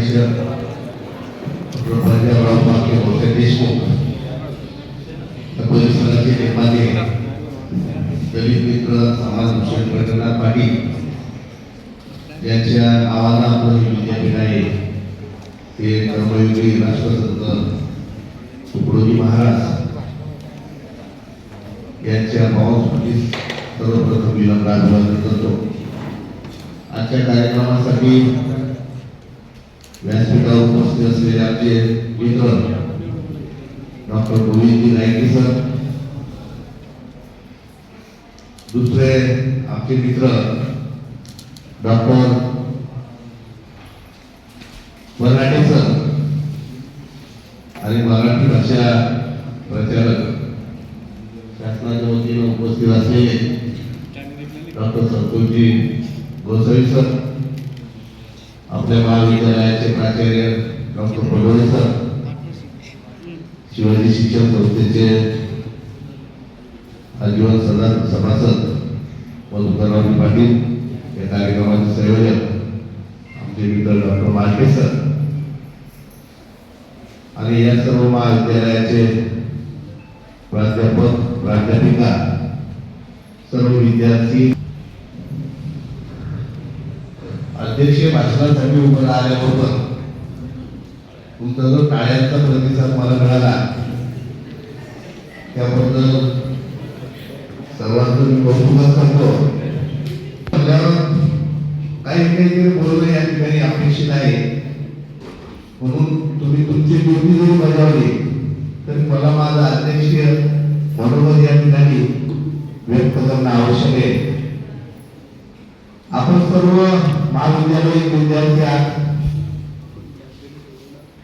अध्यक्ष प्रज्ञाराव बाके मोठे देशमुख परिसराचे निर्माते दलित मित्र समाज प्रकरणात पाटील ज्यांच्या नावानं आपलं हे विद्यापीठ आहे ते कर्मयोगी राष्ट्रसंत तुकडोजी महाराज यांच्या भावस्मृतीस सर्वप्रथम विलंब अभिवादन करतो आजच्या कार्यक्रमासाठी व्यासपीठावर उपस्थित असलेले आमचे मित्र डॉक्टर गोविंदजी नाईके सर दुसरे आमचे मित्र डॉक्टर मराठे सर आणि मराठी भाषा प्रचारक शासनाच्या वतीनं उपस्थित असलेले डॉक्टर संतोषजी गोसावी सर आपल्या महाविद्यालयाचे प्राचार्य डॉक्टर पडवळे सर शिवाजी शिक्षण संस्थेचे आजीवन सदा सभासद मधुकरराव पाटील या कार्यक्रमाचे संयोजक आमचे मित्र डॉक्टर मालके सर. आणि या सर्व महाविद्यालयाचे प्राध्यापक प्राध्यापिका सर्व विद्यार्थी अध्यक्षीय भाषणासाठी उभं राहिल्याबरोबर तुमचा जो टाळ्यांचा प्रतिसाद मला मिळाला त्याबद्दल सर्वांचं मी कौतुकच करतो. काही काहीतरी बोलणं या ठिकाणी अपेक्षित आहे. म्हणून तुम्ही तुमची ड्युटी जरी बजावली तरी मला माझा अध्यक्षीय मनोबल या ठिकाणी व्यक्त करणं आवश्यक आहे. आपण सर्व महाविद्यालयीन विद्यार्थी आहात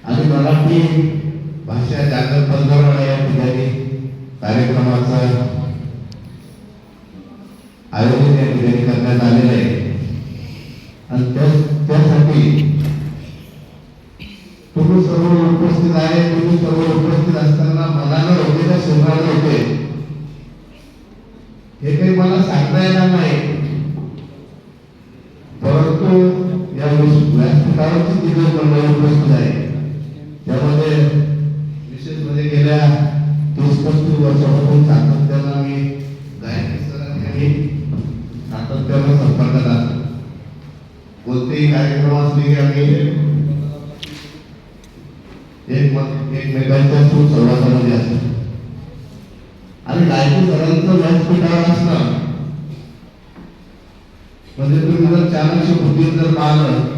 आणि मराठी भाषा जागर पंधरवडा या ठिकाणी कार्यक्रमाचं आयोजन या ठिकाणी करण्यात आलेलं आहे. आणि त्या- त्यासाठी तुम्ही सर्व उपस्थित आहे तुम्ही सर्व उपस्थित असताना मनानं होते का शरीरानं होते? हे काही मला सांगता येणार नाही परंतु या व्यासपीठावरची जी काही मंडळी उपस्थित आहे त्यामध्ये विशेष म्हणजे गेल्या तीस पस्तीस वर्षापासून सातत्यानं आम्ही गायकी सरांनी सातत्यानं संपर्कात असतो कोणतेही कार्यक्रम असले की आम्ही एक एकमेकांच्या सुसंवादामध्ये असतो. आणि गायकी सरांचं व्यासपीठावर असणं म्हणजे तुम्ही जर चारशे बुद्धी जर पाहिलं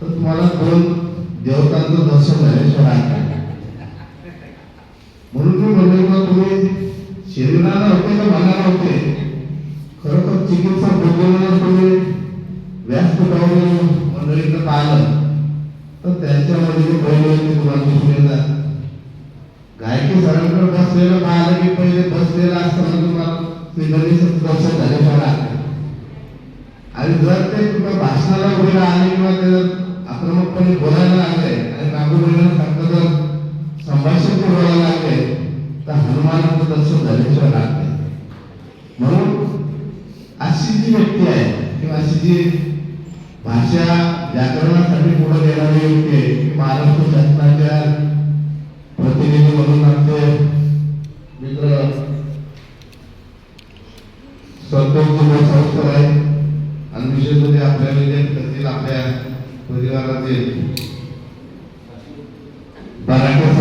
तर तुम्हाला दोन देवतांचं दर्शन झाल्याशिवाय व्यासपीठावर मंडळीकडे पाहिलं तर त्यांच्यामध्ये जे पहिले तुम्हाला येतात गायकी सरांकडे बसलेलं पाहिलं की पहिले बसलेलं असताना तुम्हाला दर्शन झाले राहत आणि जर ते तुला भाषणाला उभे आले किंवा ते जर आक्रमकपणे बोलायला लागले आणि नागू बोलायला सांगतं जर संभाषण बोलायला लागले तर हनुमानाचं दर्शन झाल्याशिवाय लागते म्हणून अशी जी व्यक्ती आहे किंवा अशी जी भाषा व्याकरणासाठी पुढे येणारे होते. महाराष्ट्र शासनाच्या प्रतिनिधी म्हणून आमचे मित्र संतोष संस्कार आहे आणि विशेष म्हणजे आपल्या विद्यार्थ्यातील आपल्या परिवारातील मराठी